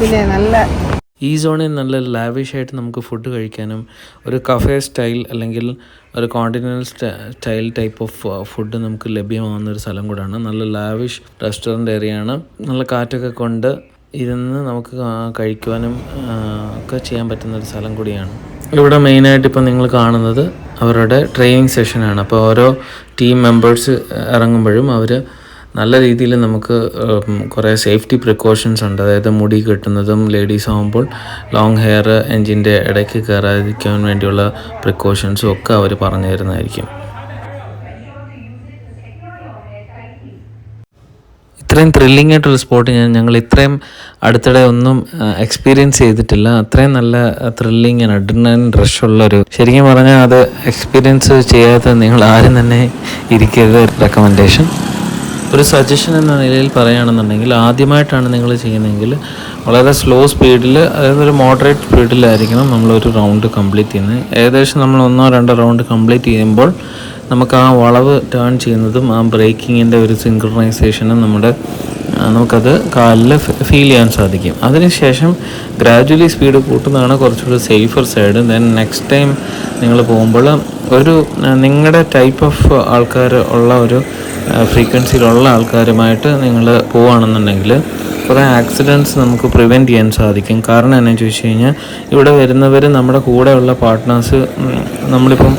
പിന്നെ നല്ല ഈ സോണിൽ നല്ല ലാവിഷ് ആയിട്ട് നമുക്ക് ഫുഡ് കഴിക്കാനും ഒരു കഫേ സ്റ്റൈൽ അല്ലെങ്കിൽ ഒരു continental style type of food നമുക്ക് ലഭ്യമാകുന്ന ഒരു സ്ഥലം കൂടാണ്. നല്ല ലാവിഷ് റെസ്റ്റോറന്റ് ആണ്. നല്ല കാറ്റൊക്കെ കൊണ്ട് ഇരുന്ന് നമുക്ക് കഴിക്കുവാനും ഒക്കെ ചെയ്യാൻ പറ്റുന്ന ഒരു സ്ഥലം കൂടിയാണ്. ഇവിടെ മെയിനായിട്ട് ഇപ്പം നിങ്ങൾ കാണുന്നത് അവരുടെ ട്രെയിനിങ് സെഷനാണ് അപ്പോൾ ഓരോ ടീം മെമ്പേഴ്സ് ഇറങ്ങുമ്പോഴും അവർ നല്ല രീതിയിൽ നമുക്ക് കുറേ സേഫ്റ്റി പ്രിക്കോഷൻസ് ഉണ്ട്. അതായത് മുടി കെട്ടുന്നതും ലേഡീസ് ആകുമ്പോൾ ലോങ് ഹെയർ എൻജിന്റെ ഇടയ്ക്ക് കയറാതിരിക്കാൻ വേണ്ടിയുള്ള പ്രിക്കോഷൻസും ഒക്കെ അവർ പറഞ്ഞു തരുന്നതായിരിക്കും. ഇത്രയും ത്രില്ലിംഗ് ആയിട്ടുള്ള സ്പോട്ട് ഞാൻ ഞങ്ങൾ ഇത്രയും അടുത്തിടെ ഒന്നും എക്സ്പീരിയൻസ് ചെയ്തിട്ടില്ല. അത്രയും നല്ല ത്രില്ലിംഗ് അഡ്രിനൻ റഷ് ഉള്ളൊരു ശരിക്കും പറഞ്ഞാൽ അത് എക്സ്പീരിയൻസ് ചെയ്യാത്ത നിങ്ങൾ ആരും തന്നെ ഇരിക്കരുത് റെക്കമെൻഡേഷൻ ഒരു സജഷൻ എന്ന നിലയിൽ പറയുകയാണെന്നുണ്ടെങ്കിൽ ആദ്യമായിട്ടാണ് നിങ്ങൾ ചെയ്യുന്നതെങ്കിൽ വളരെ സ്ലോ സ്പീഡിൽ അതായത് ഒരു മോഡറേറ്റ് സ്പീഡിലായിരിക്കണം നമ്മളൊരു റൗണ്ട് കംപ്ലീറ്റ് ചെയ്യുന്നത്. ഏകദേശം നമ്മൾ ഒന്നോ രണ്ടോ റൗണ്ട് കംപ്ലീറ്റ് ചെയ്യുമ്പോൾ നമുക്ക് ആ വളവ് ടേൺ ചെയ്യുന്നതും ആ ബ്രേക്കിങ്ങിന്റെ ഒരു സിങ്ക്രണൈസേഷനും നമ്മുടെ നമുക്കത് കാലിൽ ഫീൽ ചെയ്യാൻ സാധിക്കും. അതിനുശേഷം ഗ്രാജുവലി സ്പീഡ് കൂട്ടുന്നതാണ് കുറച്ചുകൂടി safer side then next time നിങ്ങൾ പോകുമ്പോൾ ഒരു നിങ്ങളുടെ ടൈപ്പ് ഓഫ് ആൾക്കാർ ഉള്ള ഒരു ഫ്രീക്വൻസിയിലുള്ള ആൾക്കാരുമായിട്ട് നിങ്ങൾ പോവുകയാണെന്നുണ്ടെങ്കിൽ കുറേ ആക്സിഡന്റ്സ് നമുക്ക് പ്രിവെന്റ് ചെയ്യാൻ സാധിക്കും. കാരണം എന്താണെന്ന് ചോദിച്ചു കഴിഞ്ഞാൽ ഇവിടെ വരുന്നവർ നമ്മുടെ കൂടെയുള്ള പാർട്ട്നേഴ്സ് നമ്മളിപ്പം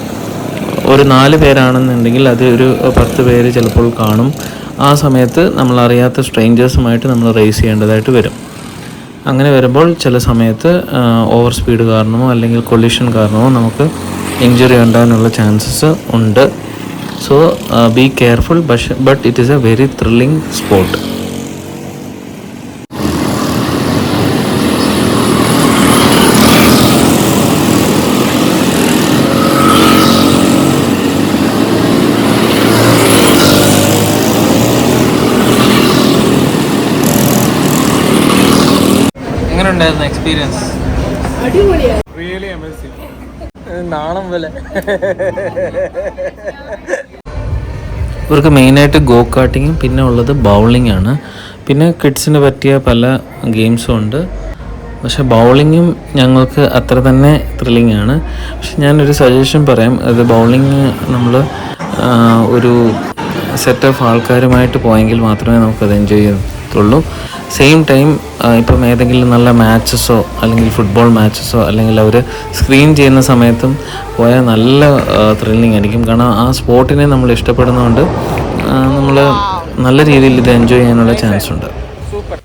ഒരു നാല് പേരാണെന്നുണ്ടെങ്കിൽ അത് ഒരു പത്ത് പേര് ചിലപ്പോൾ കാണും. ആ സമയത്ത് നമ്മൾ അറിയാത്ത സ്ട്രേഞ്ചേഴ്സുമായിട്ട് നമ്മൾ റേസ് ചെയ്യേണ്ടതായിട്ട് വരും. അങ്ങനെ വരുമ്പോൾ ചില സമയത്ത് ഓവർ സ്പീഡ് കാരണമോ അല്ലെങ്കിൽ കൊല്യൂഷൻ കാരണമോ നമുക്ക് ഇഞ്ചുറി ഉണ്ടാകാനുള്ള ചാൻസസ് ഉണ്ട്. So be careful but it is a very thrilling spot എങ്ങനെ ഉണ്ടായിരുന്നു എക്സ്പീരിയൻസ് റിയലി അമേസിംഗ് നാണം പോലെ. ഇവർക്ക് മെയിനായിട്ട് ഗോ കാട്ടിങ്ങും പിന്നെ ഉള്ളത് ബൗളിംഗ് ആണ്. പിന്നെ കിഡ്സിന് പറ്റിയ പല ഗെയിംസും ഉണ്ട്. പക്ഷെ ബൗളിങ്ങും ഞങ്ങൾക്ക് അത്ര തന്നെ ത്രില്ലിംഗ് ആണ്. പക്ഷെ ഞാനൊരു സജഷൻ പറയാം. അത് ബൗളിങ് നമ്മൾ ഒരു സെറ്റ് ഓഫ് ആൾക്കാരുമായിട്ട് പോയെങ്കിൽ മാത്രമേ നമുക്കത് എൻജോയ് ചെയ്യത്തുള്ളൂ സെയിം ടൈം ഇപ്പം ഏതെങ്കിലും നല്ല മാച്ചസോ അല്ലെങ്കിൽ ഫുട്ബോൾ മാച്ചസോ അല്ലെങ്കിൽ അവർ സ്ക്രീൻ ചെയ്യുന്ന സമയത്തും പോയാൽ നല്ല ത്രില്ലിംഗ് ആയിരിക്കും. കാരണം ആ സ്പോർട്ടിനെ നമ്മൾ ഇഷ്ടപ്പെടുന്നതുകൊണ്ട് നമ്മൾ നല്ല രീതിയിൽ ഇത് എൻജോയ് ചെയ്യാനുള്ള ചാൻസ് ഉണ്ട്.